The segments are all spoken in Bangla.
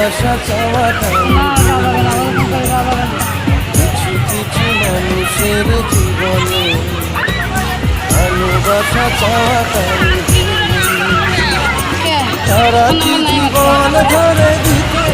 ভালোবাসা দাদা কিছু কিছু মানুষের জীবনে ভালোবাসা সারা জীবন ধরে দিতে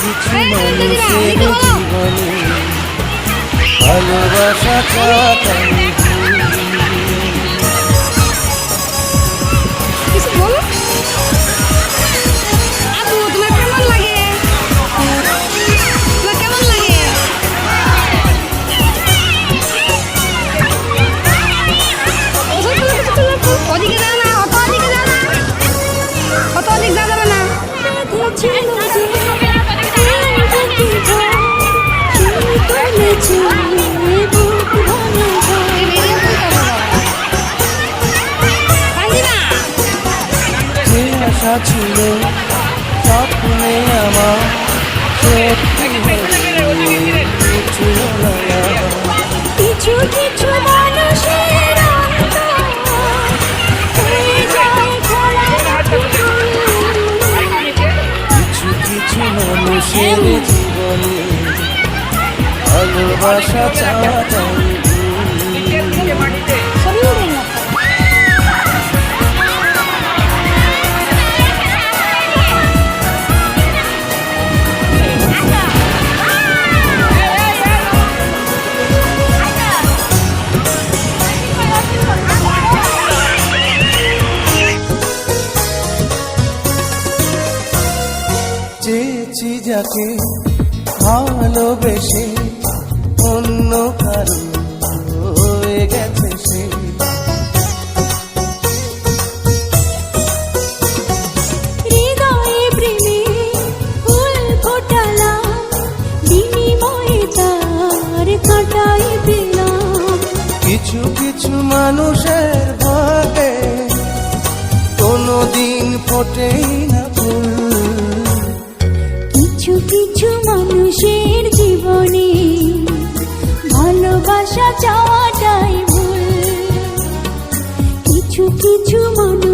কিছু মানুষের জীবনে ভালোবাসা আশা ছিল স্বপ্নে আমার কিছু কিছু কিছু মানুষের কিছু কিছু মানুষের জীবনে ভালোবাসা চাওয়াটাই যাকে ভালোবেসে অন্য কারও হয়ে গেছে সে। কিছু কিছু মানুষের ভাগে কোনোদিন ফোটেই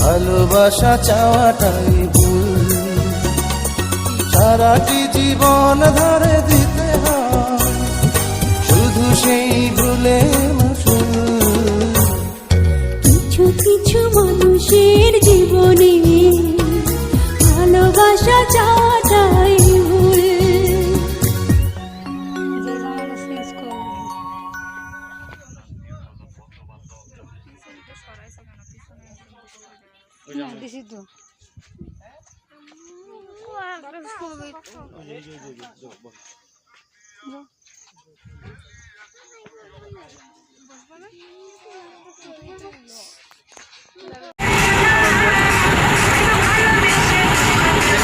ভালোবাসা চাওয়াটাই ভুল। সারাটি জীবন ধরে দিতে হয়। শুধু সেই ভুলে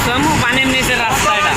সমু পানির নিচে রাস্তা এটা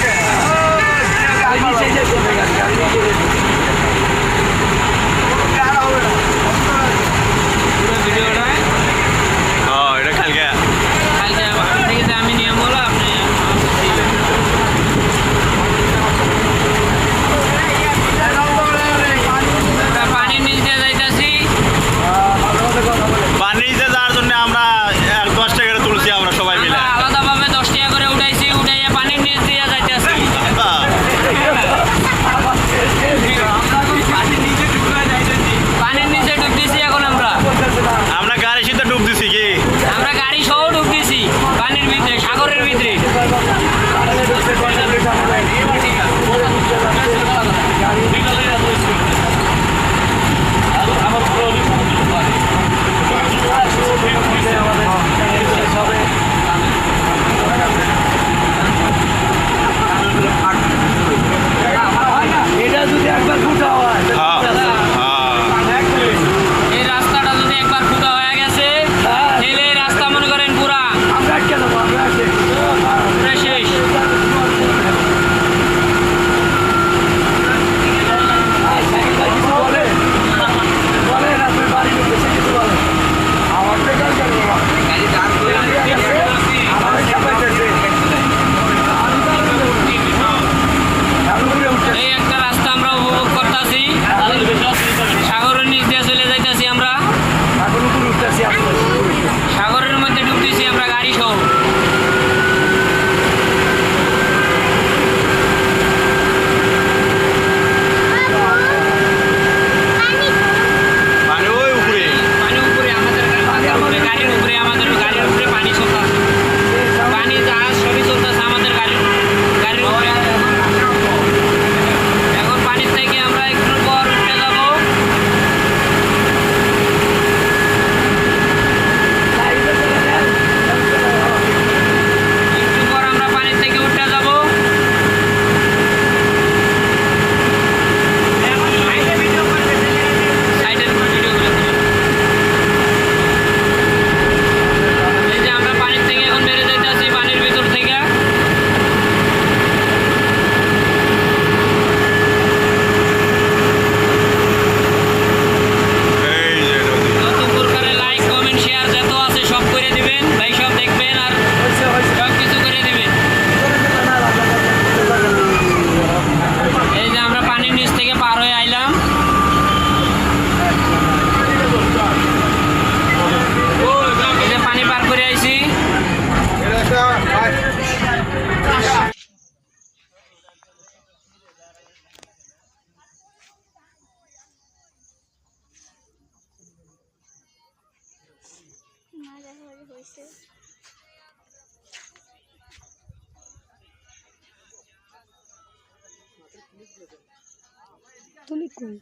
তুমি কই?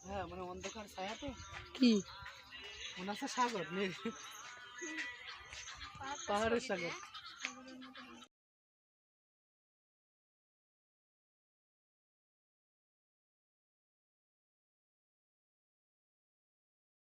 হ্যাঁ মানে অন্ধকার ছায়া তো কি? সাগর নেই পাহাড়ের সাগর